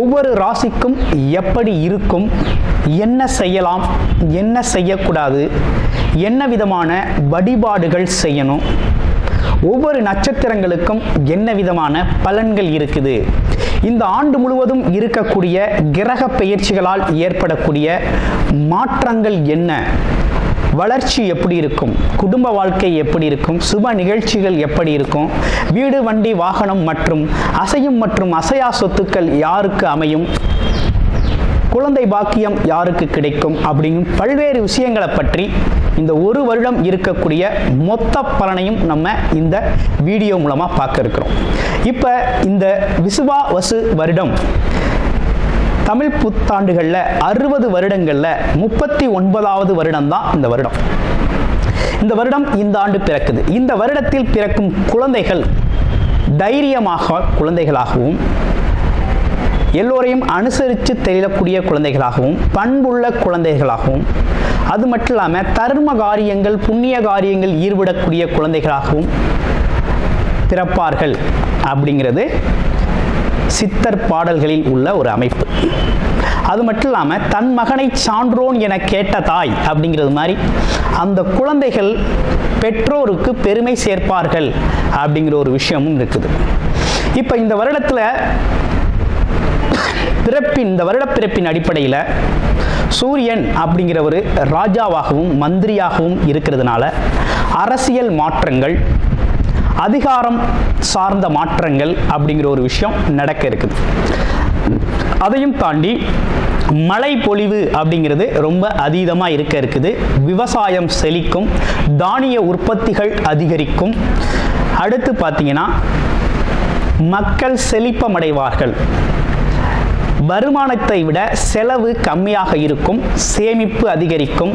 ஒவ்வொரு ராசிக்கும் எப்படி இருக்கும்? என்ன செய்யலாம்? என்ன செய்யக்கூடாது? என்ன விதமான வழிபாடுகள் செய்யணும்? ஒவ்வொரு நட்சத்திரங்களுக்கும் என்ன விதமான பலன்கள் இருக்குது? இந்த ஆண்டு முழுவதும் இருக்கக்கூடிய கிரக பெயர்ச்சிகளால் ஏற்படக்கூடிய மாற்றங்கள் என்ன? வளர்ச்சி எப்படி இருக்கும்? குடும்ப வாழ்க்கை எப்படி இருக்கும்? சுப நிகழ்ச்சிகள் எப்படி இருக்கும்? வீடு வண்டி வாகனம் மற்றும் அசையும் மற்றும் அசையா சொத்துக்கள் யாருக்கு அமையும்? குழந்தை பாக்கியம் யாருக்கு கிடைக்கும்? அப்படிங்கும் பல்வேறு விஷயங்களை பற்றி இந்த ஒரு வருடம் இருக்கக்கூடிய மொத்த பலனையும் நம்ம இந்த வீடியோ மூலமாக பார்க்க இருக்கிறோம். இப்போ இந்த விசுவா வசு வருடம் தமிழ் புத்தாண்டுகளில் அறுபது வருடங்களில் முப்பத்தி ஒன்பதாவது வருடம் தான் இந்த வருடம். இந்த வருடம் இந்த ஆண்டு பிறக்குது. இந்த வருடத்தில் பிறக்கும் குழந்தைகள் தைரியமாக குழந்தைகளாகவும் எல்லோரையும் அனுசரித்து தெரியக்கூடிய குழந்தைகளாகவும் பண்புள்ள குழந்தைகளாகவும் அது மட்டும் இல்லாமல் தர்ம காரியங்கள் புண்ணிய காரியங்கள் ஈடுபடக்கூடிய குழந்தைகளாகவும் பிறப்பார்கள் அப்படிங்கிறது சித்தர் பாடல்களில் உள்ள ஒரு அமைப்பு. அது மட்டும் இல்லாமல் தன் மகனை சான்றோன் என கேட்ட தாய் அப்படிங்கிறது மாதிரி அந்த குழந்தைகள் பெற்றோருக்கு பெருமை சேர்ப்பார்கள் அப்படிங்கிற ஒரு விஷயமும் இருக்குது. இப்போ இந்த வருடத்தில் பிறப்பின் இந்த வருட பிறப்பின் அடிப்படையில் சூரியன் அப்படிங்கிற ஒரு ராஜாவாகவும் மந்திரியாகவும் இருக்கிறதுனால அரசியல் மாற்றங்கள் அதிகாரம் சார்ந்த மாற்றங்கள் அப்படிங்கிற ஒரு விஷயம் நடக்க இருக்குது. அதையும் தாண்டி மழை பொழிவு அப்படிங்கிறது ரொம்ப அதீதமாக இருக்க இருக்குது. விவசாயம் செழிக்கும் தானிய உற்பத்திகள் அதிகரிக்கும். அடுத்து பார்த்தீங்கன்னா மக்கள் செழிப்பமடைவார்கள். வருமானத்தை விட செலவு கம்மியாக இருக்கும் சேமிப்பு அதிகரிக்கும்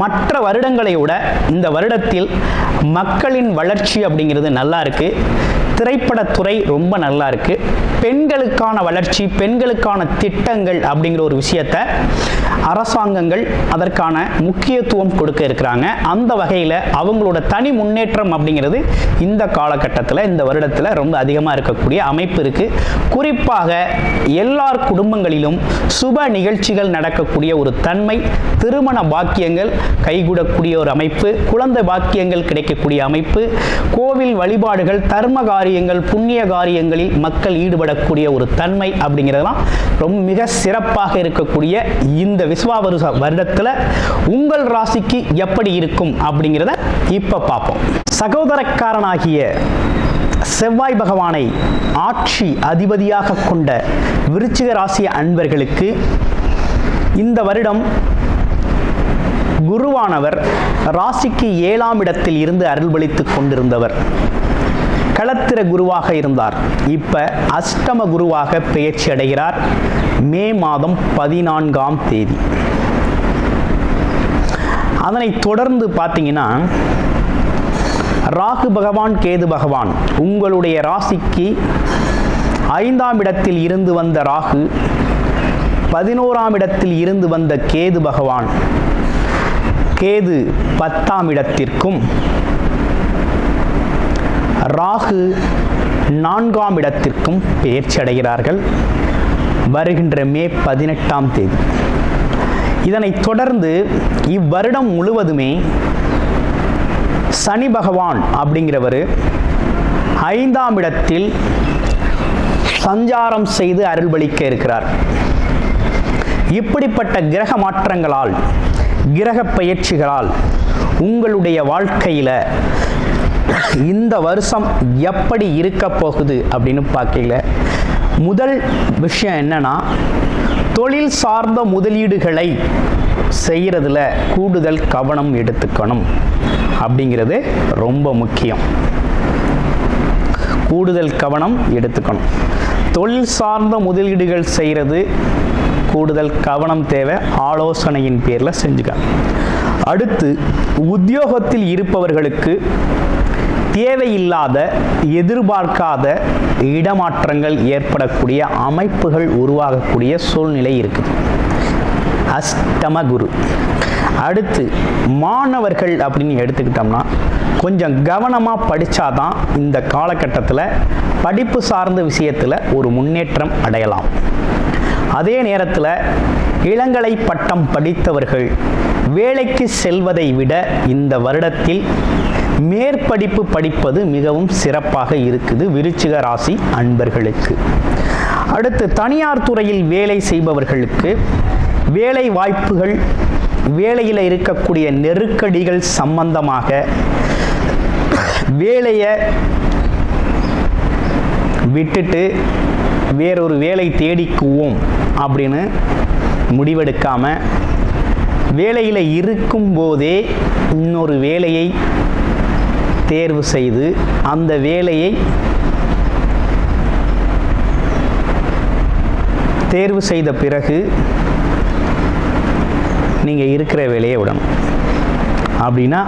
மற்ற வருடங்களை விட இந்த வருடத்தில் மக்களின் வளர்ச்சி அப்படிங்கிறது நல்லா இருக்கு. திரைப்படத்துறை ரொம்ப நல்லா இருக்கு. பெண்களுக்கான வளர்ச்சி பெண்களுக்கான திட்டங்கள் அப்படிங்கிற ஒரு விஷயத்த அரசாங்கங்கள் அதற்கான முக்கியத்துவம் கொடுக்க இருக்கிறாங்க. அந்த வகையில் அவங்களோட தனி முன்னேற்றம் அப்படிங்கிறது இந்த காலகட்டத்தில் இந்த வருடத்தில் ரொம்ப அதிகமாக இருக்கக்கூடிய அமைப்பு இருக்கு. குறிப்பாக எல்லார் குடும்பங்களிலும் சுப நிகழ்ச்சிகள் நடக்கக்கூடிய ஒரு தன்மை திருமண பாக்கியங்கள் கைகூடக்கூடிய ஒரு அமைப்பு குழந்தை பாக்கியங்கள் கிடைக்கக்கூடிய அமைப்பு கோவில் வழிபாடுகள் தர்ம காரியங்கள் புண்ணிய காரியங்களில் மக்கள் ஈடுபடக்கூடிய ஒரு தன்மை அப்படிங்கிறதெல்லாம் ரொம்ப மிக சிறப்பாக இருக்கக்கூடிய இந்த விஸ்வாவரு வருடத்தில் உங்கள் ராசிக்கு எப்படி இருக்கும் அப்படிங்கிறத இப்போ பார்ப்போம். சகோதரக்காரனாகிய செவ்வாய் பகவானை ஆட்சி அதிபதியாக கொண்ட விருச்சிக ராசி அன்பர்களுக்கு இந்த வருடம் குருவானவர் ராசிக்கு ஏழாம் இடத்தில் இருந்து அருள்பளித்துக் கொண்டிருந்தவர். களத்திர குருவாக இருந்தார். இப்ப அஷ்டம குருவாக பெயர்ச்சி அடைகிறார். மே மாதம் பதினான்காம் தேதி. அதனை தொடர்ந்து பார்த்தீங்கன்னா ராகு பகவான் கேது பகவான் உங்களுடைய ராசிக்கு ஐந்தாம் இடத்தில் இருந்து வந்த ராகு பதினோராம் இடத்தில் இருந்து வந்த கேது பகவான் கேது பத்தாம் இடத்திற்கும் ராகு நான்காம் இடத்திற்கும் பெயர்ச்சி அடைகிறார்கள். வருகின்ற மே பதினெட்டாம் தேதி. இதனைத் தொடர்ந்து இவ்வருடம் முழுவதுமே சனி பகவான் அப்படிங்கிறவர் ஐந்தாம் இடத்தில் சஞ்சாரம் செய்து அருள்பளிக்க இருக்கிறார். இப்படிப்பட்ட கிரக மாற்றங்களால் கிரக பயிற்சிகளால் உங்களுடைய வாழ்க்கையில் இந்த வருஷம் எப்படி இருக்க போகுது அப்படின்னு பார்க்கல முதல் விஷயம் என்னன்னா தொழில் சார்ந்த முதலீடுகளை செய்கிறதுல கூடுதல் கவனம் எடுத்துக்கணும் அப்படிங்கிறது ரொம்ப முக்கியம். கூடுதல் கவனம் எடுத்துக்கணும். தொழில் சார்ந்த முதலீடுகள் செய்கிறது கூடுதல் கவனம் தேவை. ஆலோசனையின் பேரில் செஞ்சுக்க. அடுத்து உத்தியோகத்தில் இருப்பவர்களுக்கு தேவையில்லாத எதிர்பார்க்காத இடமாற்றங்கள் ஏற்படக்கூடிய அமைப்புகள் உருவாகக்கூடிய சூழ்நிலை இருக்குது. அஷ்டம குரு. அடுத்து மாணவர்கள் அப்படின்னு எடுத்துக்கிட்டோம்னா கொஞ்சம் கவனமாக படித்தாதான் இந்த காலகட்டத்தில் படிப்பு சார்ந்த விஷயத்தில் ஒரு முன்னேற்றம் அடையலாம். அதே நேரத்தில் இளங்கலை பட்டம் படித்தவர்கள் வேலைக்கு செல்வதை விட இந்த வருடத்தில் மேற்படிப்பு படிப்பது மிகவும் சிறப்பாக இருக்குது விருச்சிக ராசி அன்பர்களுக்கு. அடுத்து தனியார் துறையில் வேலை செய்பவர்களுக்கு வேலை வாய்ப்புகள் வேலையில் இருக்கக்கூடிய நெருக்கடிகள் சம்பந்தமாக வேலையை விட்டுட்டு வேறொரு வேலை தேடிக்குவோம். அப்படின்னு முடிவெடுக்காம வேலையில் இருக்கும்போதே இன்னொரு வேலையை தேர்வு செய்து அந்த வேலையை தேர்வு செய்த பிறகு நீங்கள் இருக்கிற வேலையை விடணும். அப்படின்னா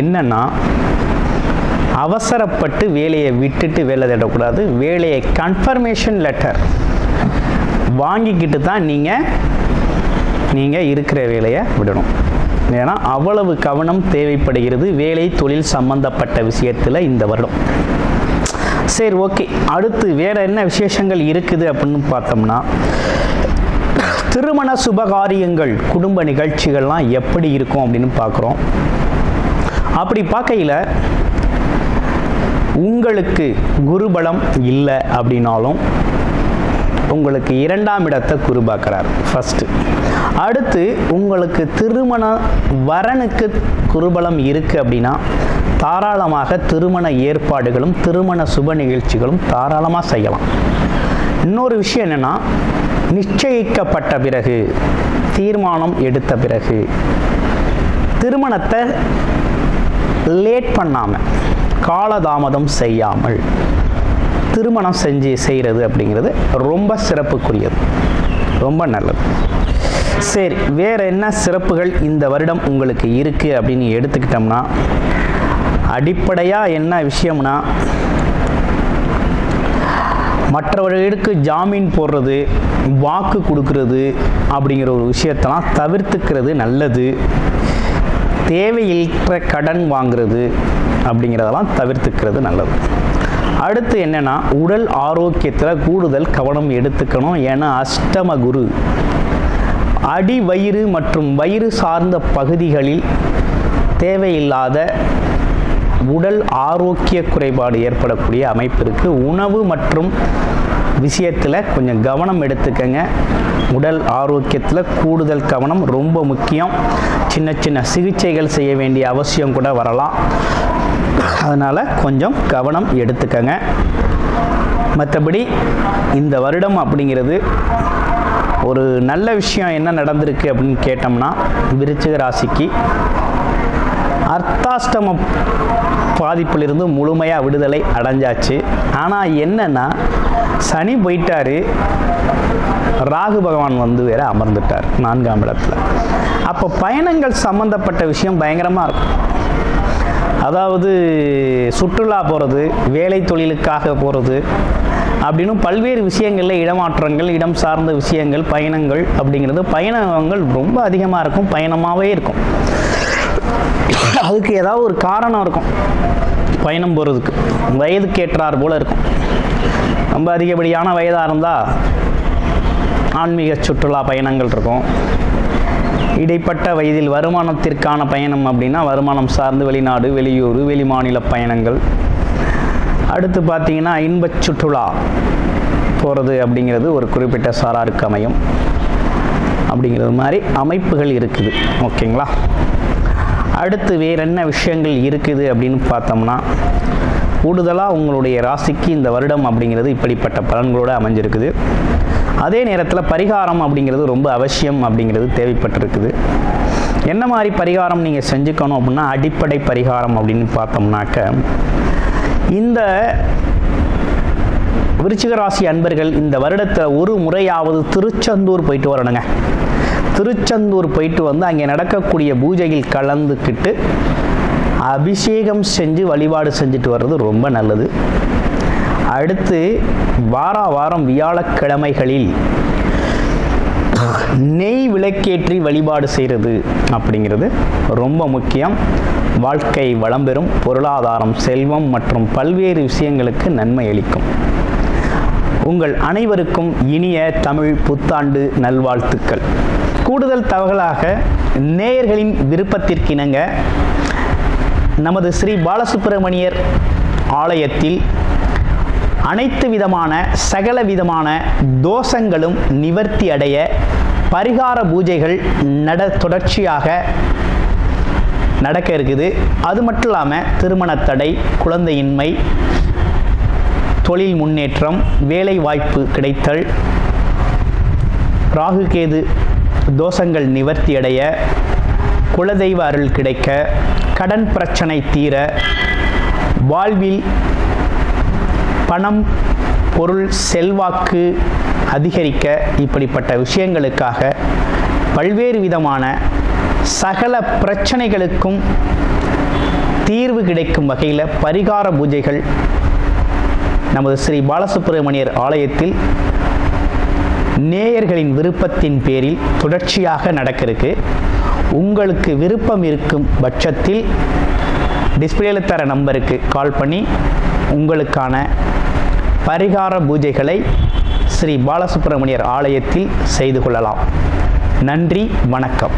என்னன்னா அவசரப்பட்டு வேலையை விட்டுட்டு வேலை தேடக்கூடாது. வேலையை கன்ஃபர்மேஷன் லெட்டர் வாங்கிக்கிட்டு தான் நீங்கள் நீங்கள் இருக்கிற வேலையை விடணும். ஏன்னா அவ்வளவு கவனம் தேவைப்படுகிறது வேலை தொழில் சம்பந்தப்பட்ட விஷயத்தில் இந்த வருடம். சரி ஓகே. அடுத்து வேற என்ன விசேஷங்கள் இருக்குது அப்படின்னு பார்த்தோம்னா திருமண சுபகாரியங்கள் குடும்ப நிகழ்ச்சிகள்லாம் எப்படி இருக்கும் அப்படின்னு பார்க்குறோம். அப்படி பார்க்கையில் உங்களுக்கு குருபலம் இல்லை அப்படின்னாலும் உங்களுக்கு இரண்டாம் இடத்தை குரு பார்க்குறார். ஃபஸ்ட்டு அடுத்து உங்களுக்கு திருமண வரனுக்கு குருபலம் இருக்குது அப்படின்னா தாராளமாக திருமண ஏற்பாடுகளும் திருமண சுப நிகழ்ச்சிகளும் தாராளமாக செய்யலாம். இன்னொரு விஷயம் என்னென்னா நிச்சயிக்கப்பட்ட பிறகு தீர்மானம் எடுத்த பிறகு திருமணத்தை லேட் பண்ணாமல் காலதாமதம் செய்யாமல் திருமணம் செஞ்சு செய்கிறது அப்படிங்கிறது ரொம்ப சிறப்புக்குரியது. ரொம்ப நல்லது. சரி வேறு என்ன சிறப்புகள் இந்த வருடம் உங்களுக்கு இருக்குது அப்படின்னு எடுத்துக்கிட்டோம்னா அடிப்படையாக என்ன விஷயம்னா மற்றவர்களுக்கு ஜாமீன் போடுறது வாக்கு கொடுக்கறது அப்படிங்கிற ஒரு விஷயத்தெல்லாம் தவிர்த்துக்கிறது நல்லது. தேவையற்ற கடன் வாங்குறது அப்படிங்கிறதெல்லாம் தவிர்த்துக்கிறது நல்லது. அடுத்து என்னென்னா உடல் ஆரோக்கியத்தில் கூடுதல் கவனம் எடுத்துக்கணும். ஏன்னா அஷ்டம குரு. அடி வயிறு மற்றும் வயிறு சார்ந்த பகுதிகளில் தேவையில்லாத உடல் ஆரோக்கிய குறைபாடு ஏற்படக்கூடிய அமைப்பு இருக்குது உணவு மற்றும் விஷயத்தில் கொஞ்சம் கவனம் எடுத்துக்கங்க. உடல் ஆரோக்கியத்தில் கூடுதல் கவனம் ரொம்ப முக்கியம். சின்ன சின்ன சிகிச்சைகள் செய்ய வேண்டிய அவசியம் கூட வரலாம். அதனால் கொஞ்சம் கவனம் எடுத்துக்கங்க. மற்றபடி இந்த வருடம் அப்படிங்கிறது ஒரு நல்ல விஷயம் என்ன நடந்திருக்கு அப்படின்னு கேட்டோம்னா விருச்சிக ராசிக்கு அர்த்தாஷ்டம பாதிப்பிலிருந்து முழுமையாக விடுதலை அடைஞ்சாச்சு. ஆனால் என்னன்னா சனி போயிட்டார். ராகு பகவான் வந்து வேற அமர்ந்துட்டார் நான்காம் இடத்துல. அப்போ பயணங்கள் சம்பந்தப்பட்ட விஷயம் பயங்கரமாக இருக்கும். அதாவது சுற்றுலா போகிறது வேலை தொழிலுக்காக போகிறது அப்படின்னு பல்வேறு விஷயங்களில் இடமாற்றங்கள் இடம் சார்ந்த விஷயங்கள் பயணங்கள் அப்படிங்கிறது பயணங்கள் ரொம்ப அதிகமாக இருக்கும் பயணமாகவே இருக்கும். அதுக்கு ஏதாவது ஒரு காரணம் இருக்கும். பயணம் போகிறதுக்கு வயதுக்கு ஏற்றார் போல இருக்கும். ரொம்ப அதிகப்படியான வயதாக இருந்தால் ஆன்மீக சுற்றுலா பயணங்கள் இருக்கும். இடைப்பட்ட வயதில் வருமானத்திற்கான பயணம் அப்படின்னா வருமானம் சார்ந்து வெளிநாடு வெளியூர் வெளிமாநில பயணங்கள். அடுத்து பார்த்தீங்கன்னா இன்பச் சுற்றுலா போகிறது அப்படிங்கிறது ஒரு குறிப்பிட்ட சாராருக்கு அமையும். அப்படிங்கிறது மாதிரி அமைப்புகள் இருக்குது. ஓகேங்களா? அடுத்து வேறென்ன விஷயங்கள் இருக்குது அப்படின்னு பார்த்தோம்னா கூடுதலாக உங்களுடைய ராசிக்கு இந்த வருடம் அப்படிங்கிறது இப்படிப்பட்ட பலன்களோடு அமைஞ்சிருக்குது. அதே நேரத்தில் பரிகாரம் அப்படிங்கிறது ரொம்ப அவசியம் அப்படிங்கிறது தேவைப்பட்டிருக்குது. என்ன மாதிரி பரிகாரம் நீங்கள் செஞ்சுக்கணும் அப்படின்னா அடிப்படை பரிகாரம் அப்படின்னு பார்த்தோம்னாக்க இந்த விருச்சிக ராசி அன்பர்கள் இந்த வருடத்தை ஒரு முறையாவது திருச்செந்தூர் போயிட்டு வரணுங்க. திருச்செந்தூர் போயிட்டு வந்து அங்கே நடக்கக்கூடிய பூஜையில் கலந்துக்கிட்டு அபிஷேகம் செஞ்சு வழிபாடு செஞ்சுட்டு வர்றது ரொம்ப நல்லது. அடுத்து வார வாரம் வியாழக்கிழமைகளில் நெய் விளக்கேற்றி வழிபாடு செய்கிறது அப்படிங்கிறது ரொம்ப முக்கியம். வாழ்க்கை வளம் பெறும் பொருளாதாரம் செல்வம் மற்றும் பல்வேறு விஷயங்களுக்கு நன்மை அளிக்கும். உங்கள் அனைவருக்கும் இனிய தமிழ் புத்தாண்டு நல்வாழ்த்துக்கள். கூடுதல் தகவலாக நேயர்களின் விருப்பத்திற்கிணங்க நமது ஸ்ரீ பாலசுப்பிரமணியர் ஆலயத்தில் அனைத்து விதமான சகல விதமான தோஷங்களும் நிவர்த்தி அடைய பரிகார பூஜைகள் நட தொடர்ச்சியாக நடக்க இருக்குது. அது மட்டும் இல்லாமல் திருமணத்தடை குழந்தையின்மை தொழில் முன்னேற்றம் வேலை வாய்ப்பு கிடைத்தல் ராகுகேது தோஷங்கள் நிவர்த்தி அடைய குலதெய்வ அருள் கிடைக்க கடன் பிரச்சனை தீர வாழ்வில் பணம் பொருள் செல்வாக்கு அதிகரிக்க இப்படிப்பட்ட விஷயங்களுக்காக பல்வேறு விதமான சகல பிரச்சனைகளுக்கும் தீர்வு கிடைக்கும் வகையில் பரிகார பூஜைகள் நமது ஸ்ரீ பாலசுப்பிரமணியர் ஆலயத்தில் நேயர்களின் விருப்பத்தின் பேரில் தொடர்ச்சியாக நடக்கிறதுக்கு உங்களுக்கு விருப்பம் இருக்கும் பட்சத்தில் டிஸ்பிளேல தர நம்பருக்கு கால் பண்ணி உங்களுக்கான பரிகார பூஜைகளை ஸ்ரீ பாலசுப்பிரமணியர் ஆலயத்தில் செய்து கொள்ளலாம். நன்றி வணக்கம்.